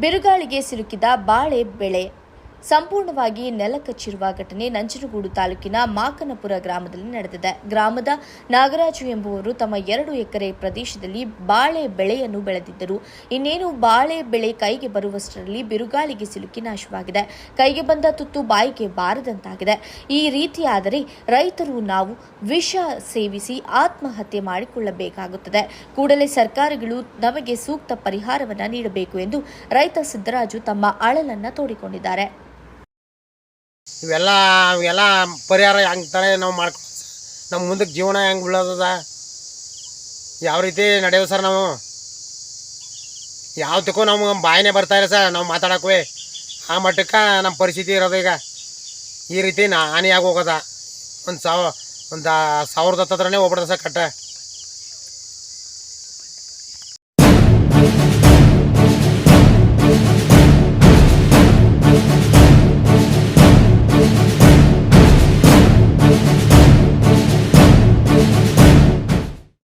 ಬಿರುಗಾಳಿಗೆ ಸಿಲುಕಿದ ಬಾಳೆ ಬೆಳೆ. ಸಂಪೂರ್ಣವಾಗಿ ನೆಲಕಚ್ಚಿರುವ ಘಟನೆ ನಂಜನಗೂಡು ತಾಲೂಕಿನ ಮಾಕನಪುರ ಗ್ರಾಮದಲ್ಲಿ ನಡೆದಿದೆ. ಗ್ರಾಮದ ನಾಗರಾಜು ಎಂಬುವರು ತಮ್ಮ ಎರಡು ಎಕರೆ ಪ್ರದೇಶದಲ್ಲಿ ಬಾಳೆ ಬೆಳೆಯನ್ನು ಬೆಳೆದಿದ್ದರು. ಇನ್ನೇನು ಬಾಳೆ ಬೆಳೆ ಕೈಗೆ ಬರುವಷ್ಟರಲ್ಲಿ ಬಿರುಗಾಳಿಗೆ ಸಿಲುಕಿ ನಾಶವಾಗಿದೆ. ಕೈಗೆ ಬಂದ ತುತ್ತು ಬಾಯಿಗೆ ಬಾರದಂತಾಗಿದೆ. ಈ ರೀತಿಯಾದರೆ ರೈತರು ನಾವು ವಿಷ ಸೇವಿಸಿ ಆತ್ಮಹತ್ಯೆ ಮಾಡಿಕೊಳ್ಳಬೇಕಾಗುತ್ತದೆ. ಕೂಡಲೇ ಸರ್ಕಾರಗಳು ನಮಗೆ ಸೂಕ್ತ ಪರಿಹಾರವನ್ನು ನೀಡಬೇಕು ಎಂದು ರೈತ ಸಿದ್ದರಾಜು ತಮ್ಮ ಅಳಲನ್ನು ತೋಡಿಕೊಂಡಿದ್ದಾರೆ. ಇವೆಲ್ಲ ಇವೆಲ್ಲ ಪರಿಹಾರ ಹೆಂಗೆ ತಾನೆ ನಾವು ಮಾಡ್ಕೊ ನಮ್ಮ ಮುಂದಕ್ಕೆ ಜೀವನ ಹೆಂಗೆ ಬೀಳೋದದ ಯಾವ ರೀತಿ ನಡೆಯೋದು ಸರ್ ನಾವು? ಯಾವ್ದಕ್ಕೂ ನಮ್ಗೆ ಬಾಯಿನೇ ಬರ್ತಾ ಇಲ್ಲ ಸರ್, ನಾವು ಮಾತಾಡೋಕೆ ಆ ಮಟ್ಟಕ್ಕೆ ನಮ್ಮ ಪರಿಸ್ಥಿತಿ ಇರೋದು ಈಗ. ಈ ರೀತಿ ಹಾನಿಯಾಗಿ ಹೋಗೋದ. ಒಂದು ಸಾವ ಒಂದು ಸಾವಿರದ ಹತ್ತತ್ರನೇ ಹೋಗ್ಬಿಡ್ದ ಸರ್ ಕಟ್ಟ